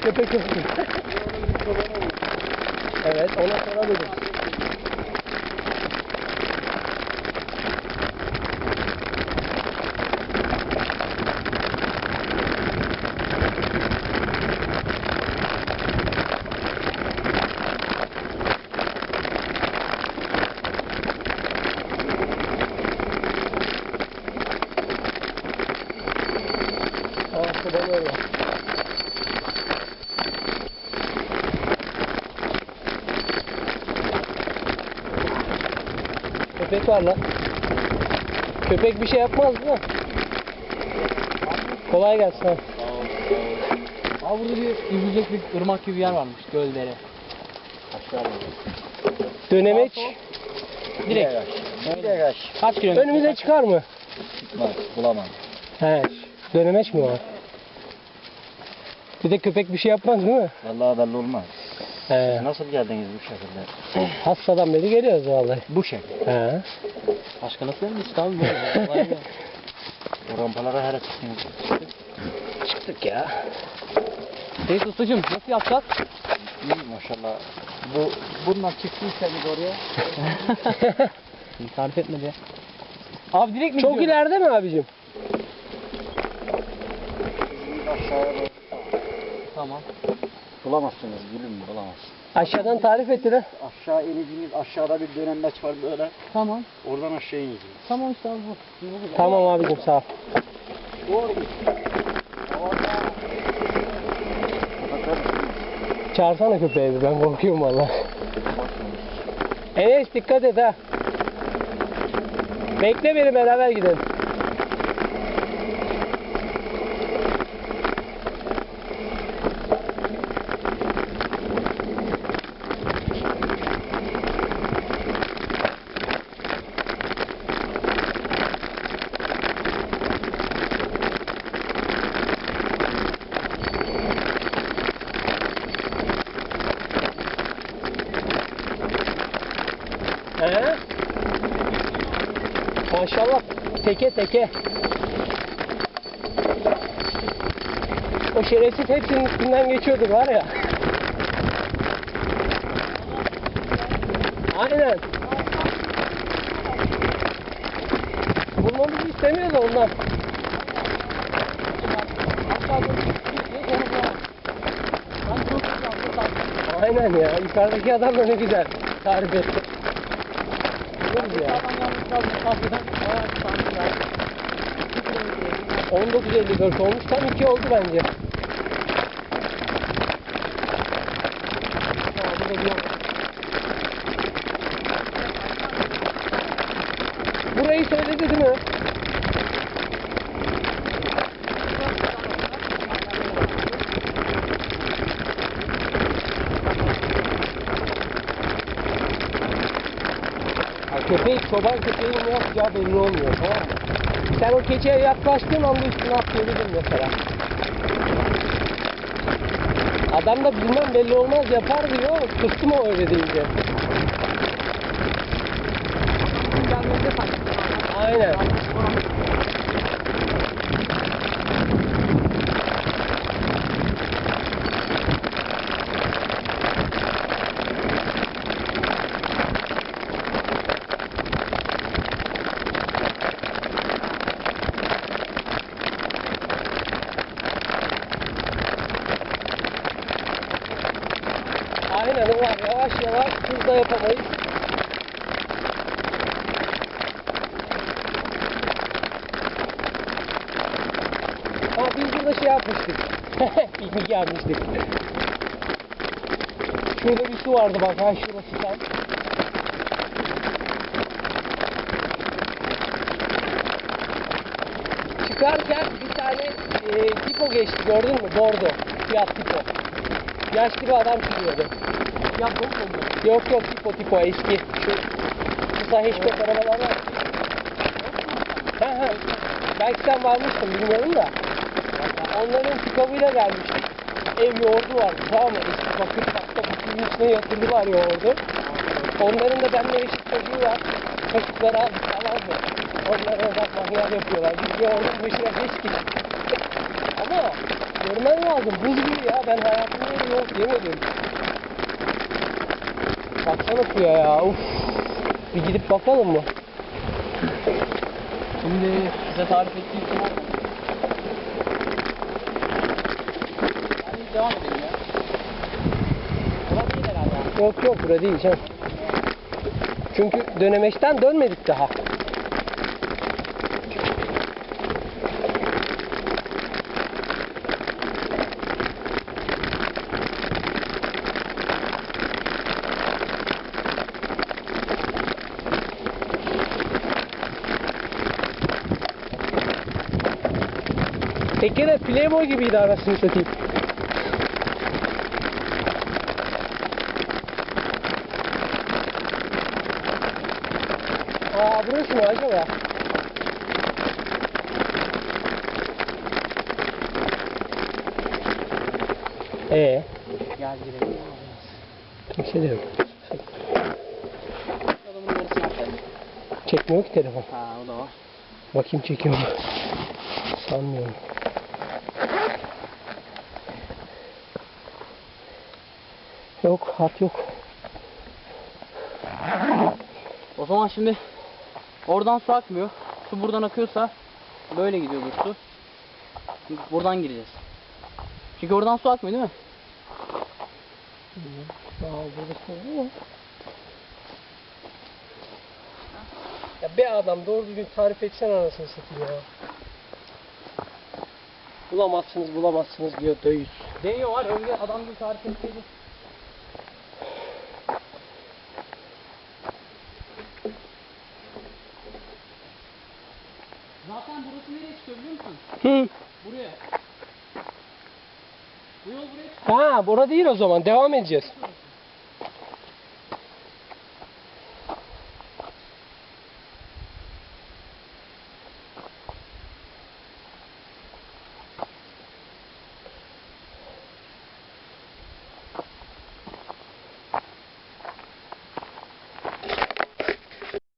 Köpek yoktur. evet ona sorabiliriz. Aa şurada böyle. Köpek var lan. Köpek bir şey yapmaz değil mi? Kolay gelsin ha. Aa burada bir yüzecek bir ırmak gibi bir yer varmış göldere. Aşağıda. Dönemeç. Direkt. Direkt aş. Kaç kilometre? Önümüze çıkar mı? Çıkmaz. Bulamam. He. Dönemeç mi var? Bir de köpek bir şey yapmaz değil mi? Vallahi belli olmaz. He. Nasıl geldiniz bu şekilde? Hastadan beri geliyoruz vallahi. Bu şekilde. He. Başka nasıl gelmiş abi böyle? O rampalara her çıktınız. Çıktık ya. Neyse ustacığım nasıl yapacağız? İyi maşallah. Bu bundan çıktıysa biz oraya. Tarif etmedi. Abi direkt mi Çok gidiyoruz? ileride mi abicim? Tamam. Bulamazsınız gülüm bulamazsınız. Aşağıdan tarif etti de. Aşağı ineceğiniz aşağıda bir dönemmeç var böyle. Tamam. Oradan aşağı ineceğiz. Tamam işte abi bu. Tamam abicim sağ ol. Doğru git. Çağırsana köpeği bir, ben korkuyorum valla. Enes dikkat et ha. Bekle beni beraber gidelim. He? Maşallah teke teke. O şerefsiz hepsinin üstünden geçiyordu var ya. Aynen. Bulmamızı istemiyor da ondan. Aynen ya. Yukarıdaki adam da ne güzel tarif etti. Ya. 19.54 olmuş. Tam 2 oldu bence. Burayı söyledi değil mi? Ya köpeği, çoban köpeğin ne yapacağı belli olmuyor tamam mı? Sen o keçiye yaklaştığın anda üstüne atlayabilir mesela. Adam da bilmem belli olmaz yapar diyor. Kıstı mı öyle deyince? Aynen. O var. Yavaş yavaş hızla yapamayız. Ha biz burada şey yapmıştık. Piknik yapmıştık. Şurada bir su vardı bak ha şurası tam. Çıkarken bir tane e, tipo geçti gördün mü? Bordo. Siyah tipo. Yaşlı bir adam sürüyordu. Ya? Yok yok tipo tipo eski. Şu kısa hatchback arabalar var. Ha ha. Belki sen varmışsın bilmiyorum da. Onların pikabıyla gelmiştik. Ev yoğurdu vardı tamam mı? Eski bakır takta kutunun içine yatırdılar yoğurdu. Onların da benimle eşit çocuğu var. Çocukları aldık tamam mı? Onlara bak manyak yapıyorlar. Biz yoğurdun başına geç gittik. Ama Görmen lazım. Buz gibi ya. Ben hayatımda yoğurt yemedim. Baksana suya ya. Uf. Bir gidip bakalım mı? Şimdi size tarif ettiğim olmadı. Hadi devam edelim ya. Buna değil herhalde. Yok yok burada değil canım. Çünkü dönemeçten dönmedik daha. Tekene Playboy gibiydi arasını satayım. Aa burası mı acaba? Ee, Gel girelim. kimse de yok. Çekmiyor ki telefon. Ha o da var. Bakayım çekiyor mu? Sanmıyorum. Yok, hat yok. O zaman şimdi oradan su akmıyor. Su buradan akıyorsa böyle gidiyordur su. Şimdi buradan gireceğiz. Çünkü oradan su akmıyor değil mi? Ya bir adam doğru düzgün tarif etsen anasını satayım ya. Bulamazsınız bulamazsınız diyor döyüz. Deniyor var. Önce adam gibi tarif etseydi. Zaten burası nereye çıkıyor biliyor musun? Hı. Buraya. Bu yol buraya çıkıyor. Ha, bura değil o zaman. Devam edeceğiz.